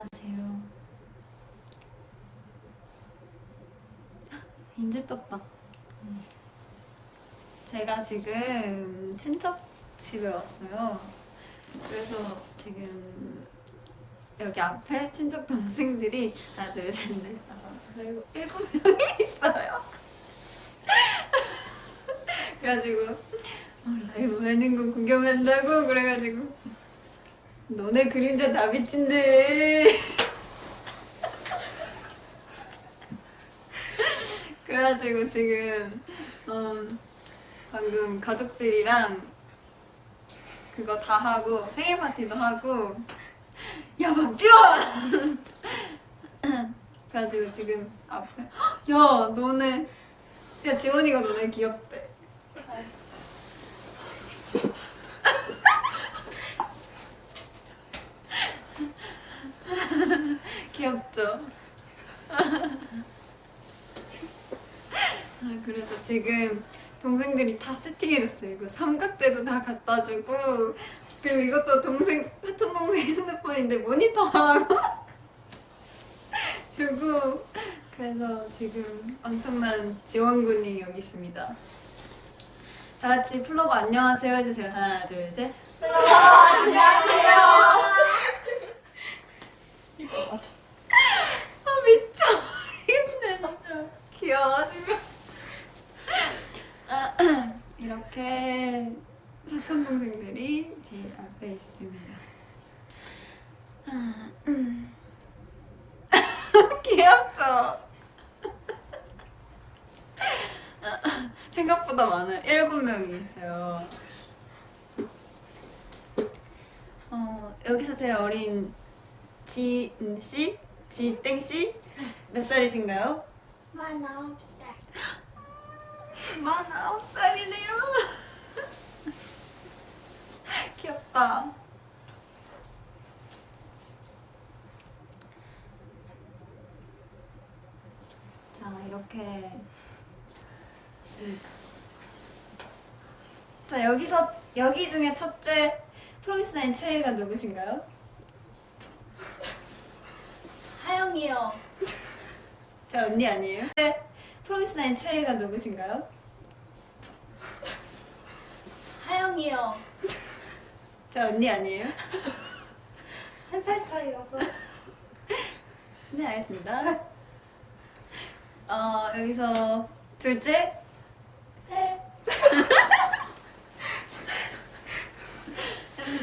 안녕하세요. 이제 떴다. 제가 지금 친척 집에 왔어요. 그래서 지금 여기 앞에 친척 동생들이 하나, 둘, 셋, 넷, 다섯, 여섯, 일곱, 명이 있어요. 그래가지고 어, 라이브 하는 거 구경한다고 그래가지고 너네 그림자 다 비친대. 그래가지고 지금 어, 방금 가족들이랑 그거 다 하고 생일 파티도 하고 야 박지원! 그래가지고 지금 앞에 야 너네 야 지원이가 너네 귀엽대. 귀엽죠? 아, 그래서 지금 동생들이 다 세팅해줬어요. 이거 삼각대도 다 갖다 주고 그리고 이것도 동생 사촌 동생 핸드폰인데 모니터 하라고 주고 그래서 지금 엄청난 지원군이 여기 있습니다. 다 같이 플로버 안녕하세요 해주세요. 하나 둘 셋. 아 미쳐버리겠네 진짜 귀여워가지고 아, 이렇게 사촌 동생들이 제 앞에 있습니다. 아, 음. 귀엽죠? 생각보다 많아요. 일곱 명이 있어요. 어, 여기서 제일 어린 지은 씨, 지땡 씨, 몇 살이신가요? 만 아홉 살. 만 아홉 살이네요. 귀엽다. 자, 이렇게 있습니다. 자, 여기서 여기 중에 첫째 프로미스나인 최애가 누구신가요? 하영이요. 자, 언니 아니에요? 네. 프로미스나인 최애가 누구신가요? 하영이요. 자, 언니 아니에요? 한 살 차이라서. 네, 알겠습니다. 어, 여기서 둘째? 네.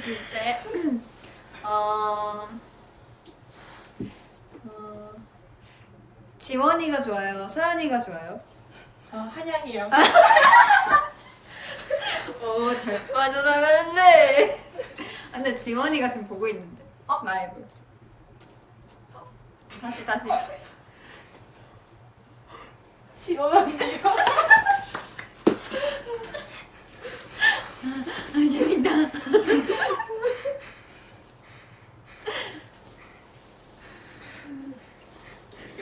둘째. 어, 어, 지원이가 좋아요? 서연이가 좋아요? 저 한양이요. 오, 잘 빠져나가는데. 아, 근데 지원이가 지금 보고 있는데. 어? 라이브. 다시, 다시. 지원 언니요. 아, 재밌다.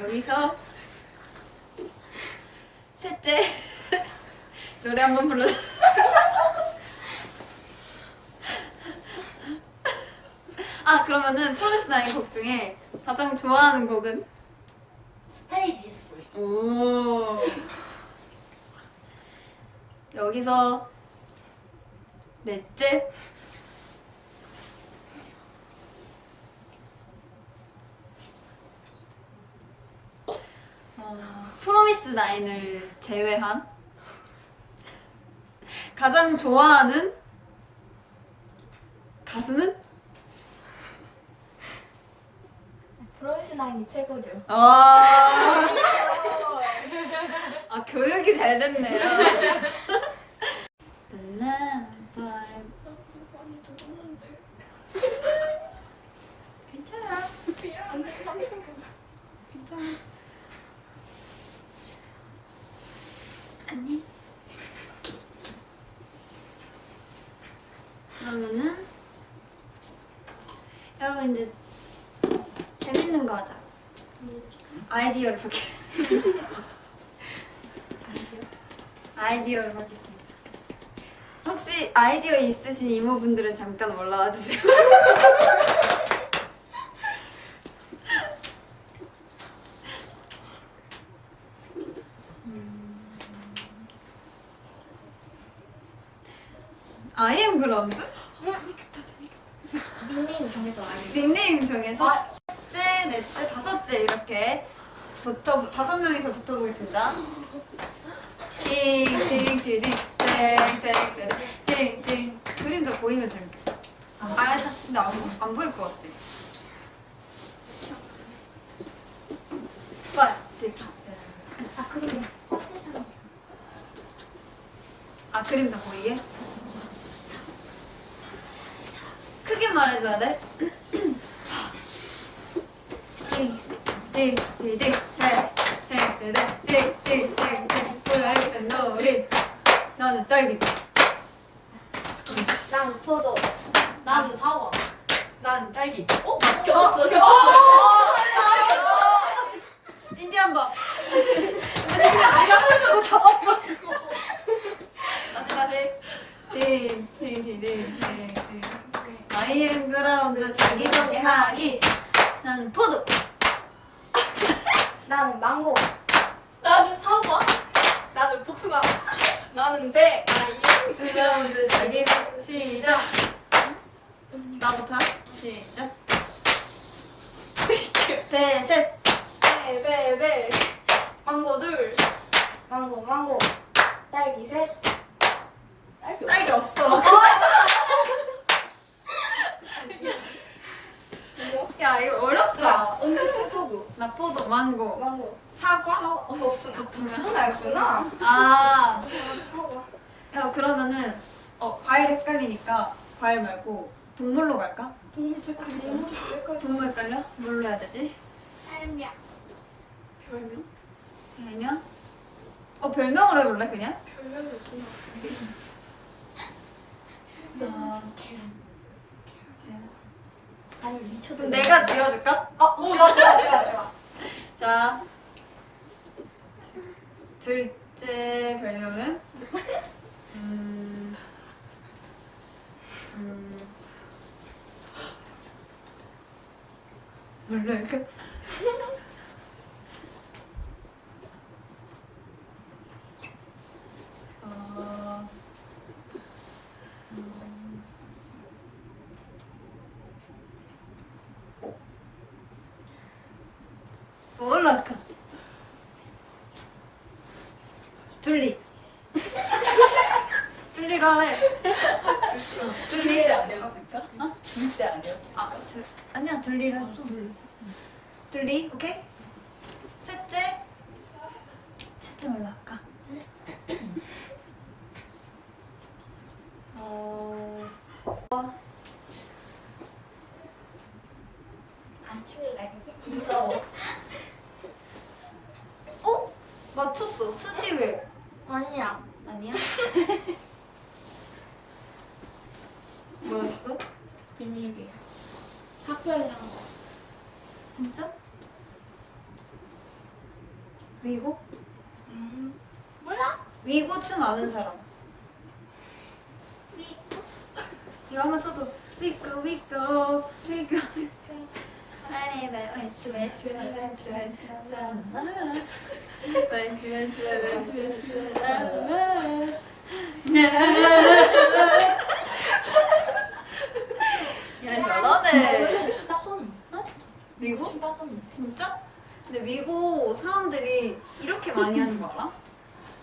여기서 셋째 노래 한번 불러. 아 그러면은 프로미스 나인 곡 중에 가장 좋아하는 곡은? 스테이 디스 위. 오. 여기서 넷째. 어, 프로미스 나인을 제외한 가장 좋아하는 가수는? 프로미스 나인이 최고죠. 아, 아 교육이 잘 됐네요. 괜찮아. 괜찮아. 아이디어를 받겠습니다. 아이디어를 받겠습니다. 혹시 아이디어 있으신 이모분들은 잠깐 올라와 주세요. 음. 아이엠 그라운드? 닉네임 정해서 아이디. 닉네임 정해서 아. 셋째, 넷째, 다섯째 이렇게 붙어 다섯 명이서 붙어보겠습니다. 띵띵띵띵 띵띵띵 띵띵 그림자 보이면 재밌겠다. 아, 아 근데 안, 안 보일 것 같지? Six, seven. 아. 세상. 아 그림자 보이게? 크게 말해줘야 돼. 띵띵띵띵 불알fen 놀이 나는 딸기 난 포도. 나는 사과. 난 딸기. 어? 겹쳤어. 겹쳤어. 인디안 밥 내가 하려고 다 말해가지고. 다시 다시 띵띵띵띵띵띵 아이엠 그라운드 자기소개하기 나는 포도 나는 망고. 나는 사과. 나는 복숭아. 나는 배. 그라운드 자기 시작 나부터 시작 배셋 배, 배, 배. 망고 둘. 망고, 망고. 딸기 셋. 딸기 딸기 없어 야 이거 어렵다 언제 포도? 나 포도 망고 망고. 사과 사과. 어, 복숭아. 복숭아였구나. 아 사과. 야, 그러면은 어 과일 헷갈리니까 과일 말고 동물로 갈까? 동물 색깔이 동물 색깔. 동물 헷갈려? 뭘로 해야 되지? 할미야. 별명? 별명? 어 별명으로 해볼래 그냥? 별명이 없구나. 아, 아니 미쳐도. 그럼 내가 지어줄까? 아, 오, 나 좋아, 좋아, 좋아. 자 둘째 별명은 음, 음, 뭘로 할까? 할까? 둘리 둘리로 하래 둘리 둘째 아니었을까? 어? 둘째 아니었을까? 아, 둘, 아니야 둘리로 했어 둘리 오케이 셋째 셋째 뭘로 할까 어 안 출래. 무서워. 어? 맞췄어 스티브 아니야. 아니야? 뭐였어? 비밀이야. 학교에서 한 거. 진짜? 위고? 몰라? 위고 춤 아는 사람 위. 이거 한번 쳐줘 위고 위고 위고 야 잘하네 춤다 쏜. 위고? 춤다 쏜. 진짜? 근데 위고 사람들이 이렇게 많이 하는 거 알아?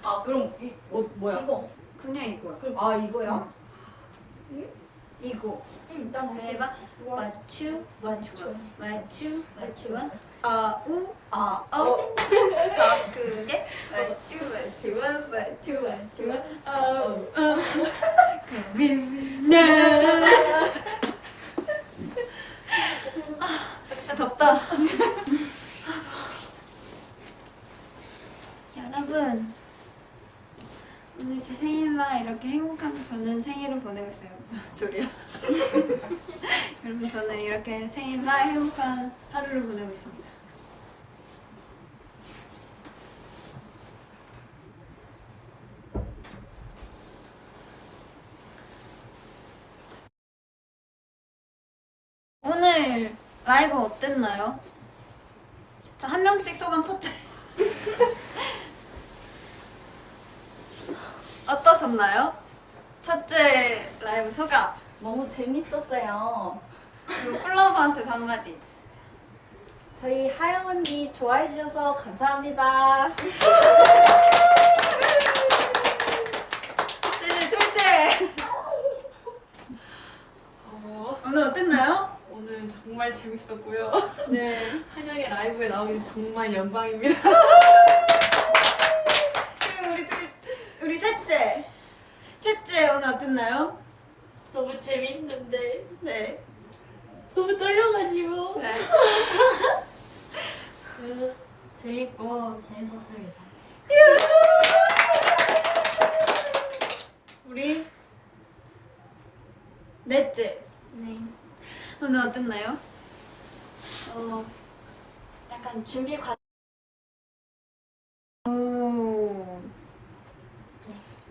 아 그럼 이 뭐, 뭐야? 이거. 그냥 이거야 아 이거야? 이거. 응, 난 해봐 맞추 맞추 맞추. 맞추 아우 아 어. 바꾸게? 맞추 맞추 맞추 맞추. 아우 어 미미네 아 덥다 여러분 오늘 제 생일날 이렇게 행복한 저는 생일을 보내고 있어요 무슨 소리야 여러분 저는 생일날 행복한 하루를 보내고 있습니다 오늘 라이브 어땠나요? 자, 한 명씩 소감 첫째. 어떠셨나요? 첫째 라이브 소감 너무 재밌었어요. 그리고 플러버한테 한마디 저희 하영 언니 좋아해 주셔서 감사합니다. 네, 둘째 어, 오늘 어땠나요? 오늘 정말 재밌었고요. 네 한영의 라이브에 나오기 정말 영광입니다. 그리고 우리 둘 우리 셋째 셋째 오늘 어땠나요? 너무 재밌는데 네, 너무 떨려가지고 네. 그 재밌고 재밌었습니다. 우리 넷째 네. 오늘 어땠나요? 어 약간 준비 과오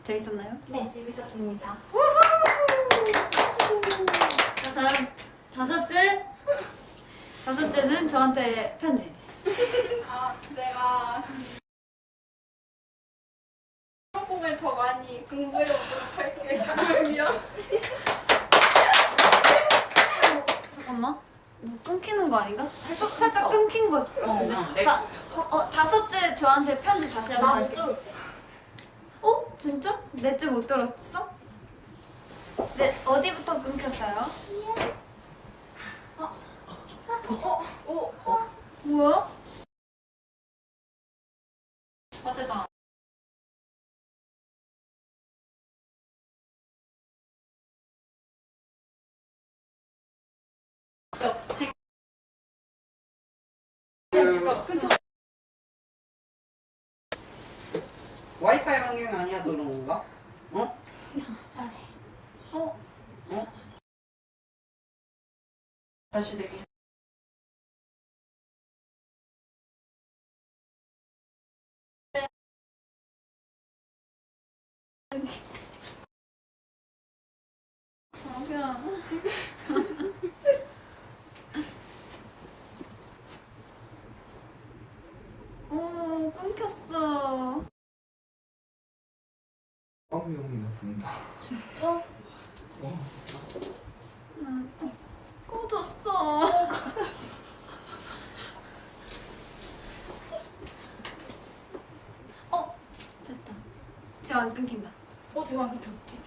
재밌었나요? 네 재밌었습니다. 자 다음 다섯째 다섯째는 저한테 편지 아, 내가 한국을 더 많이 공부해 보도록 할게. 어, 잠깐만 뭐 끊기는 거 아닌가? 살짝 살짝 끊긴 거 같은데 어, 내- 다, 어 다섯째 저한테 편지 다시 한번 할게. 어? 진짜? 넷째 못 들었어? 네 어디부터 끊겼어요? 와이파이 환경이 아니어서 그런 건가? 어? 어? 어? 다시 대기. 자기야 오 끊겼어 뻥명이나 본다. 진짜? 응, 어, 어 됐다 지금 안 끊긴다 어, 지금 안 끊겨.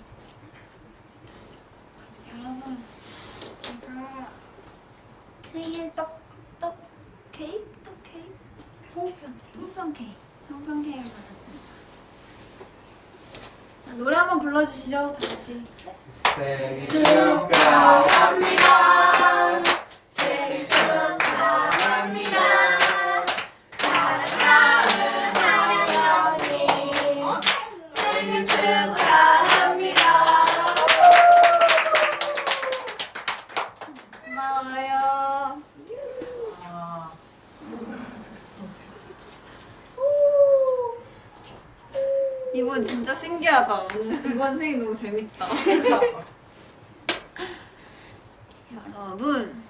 신기하다 이번 생일 너무 재밌다. 여러분.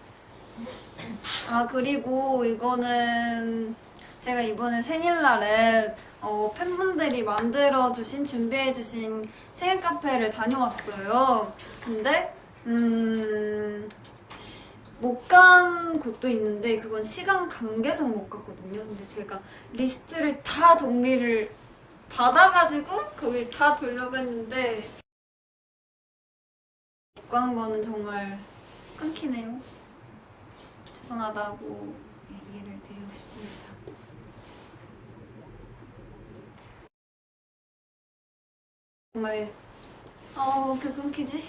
아 그리고 이거는 제가 이번에 생일날에 어, 팬분들이 만들어주신 준비해주신 생일 카페를 다녀왔어요. 근데 음... 못 간 곳도 있는데 그건 시간 관계상 못 갔거든요. 근데 제가 리스트를 다 정리를 받아가지고 거길 다 돌려고 했는데 못 간 거는 정말 끊기네요. 죄송하다고 네, 이해를 드리고 싶습니다. 정말 어, 왜 이렇게 끊기지?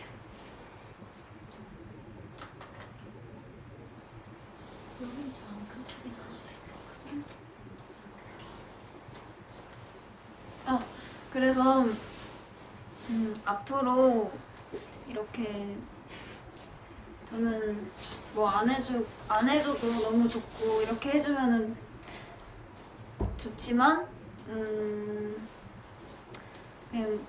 어, 그래서 음, 앞으로 이렇게 저는 뭐 안 해주 안 해줘도 너무 좋고 이렇게 해주면은 좋지만 음 그냥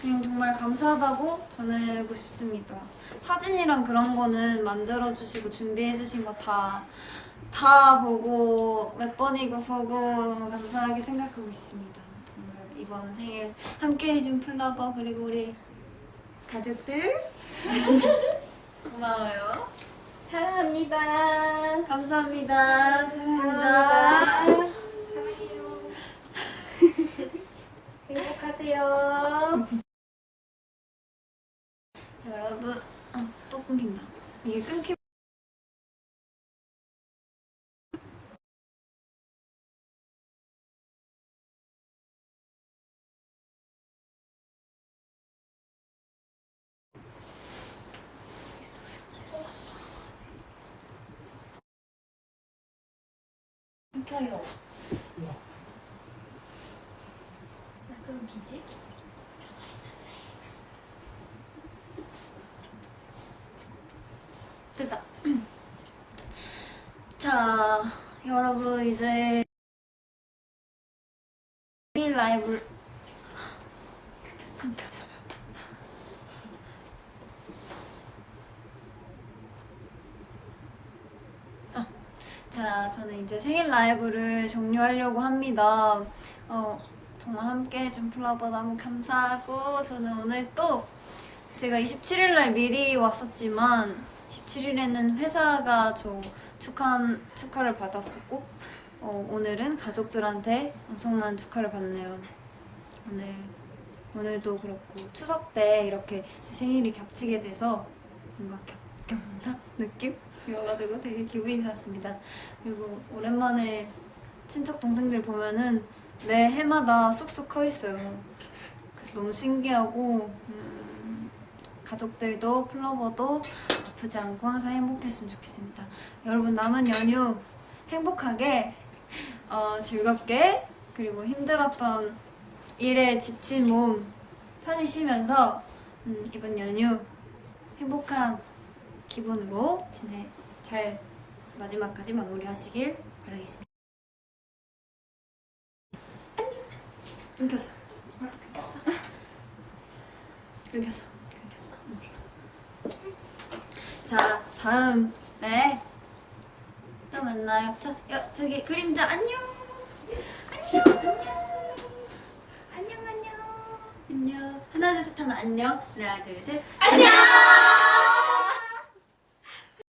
그냥 정말 감사하다고 전하고 싶습니다. 사진이랑 그런 거는 만들어 주시고 준비해 주신 거 다 다 보고 몇 번이고 보고 너무 감사하게 생각하고 있습니다. 이번 생일 함께 해준 플라버 그리고 우리 가족들 고마워요. 사랑합니다. 감사합니다. 사랑합니다. 사랑해요. 행복하세요. 여러분, 아, 또 끊긴다. 이게 끊기. 끊겨요. 왜 끊기지? 됐다. 자, 여러분 이제 라이브 끊겼어요. 아, 자, 저는 이제 생일 라이브를 종료하려고 합니다. 어, 정말 함께 해준 플라버 너무 감사하고 저는 오늘 또 제가 27일 날 미리 왔었지만 17일에는 회사가 저 축하 축하를 받았었고 어, 오늘은 가족들한테 엄청난 축하를 받네요. 오늘 오늘도 그렇고 추석 때 이렇게 제 생일이 겹치게 돼서 뭔가 겹 경사 느낌 이어가지고 되게 기분이 좋았습니다. 그리고 오랜만에 친척 동생들 보면은 매 해마다 쑥쑥 커 있어요. 그래서 너무 신기하고 음, 가족들도 플러버도 아프지 않고 항상 행복했으면 좋겠습니다. 여러분 남은 연휴 행복하게 어, 즐겁게 그리고 힘들었던 일에 지친 몸 편히 쉬면서 음, 이번 연휴 행복한 기분으로 지내 잘 마지막까지 마무리하시길 바라겠습니다. 끊겼어. 끊겼어. 끊겼어. 끊겼어. 자, 다음에 또 만나요. 자, 여, 저기 그림자 안녕. 안녕. 안녕. 안녕 안녕. 안녕. 하나 둘 셋 하면 안녕. 하나 둘 셋. 안녕!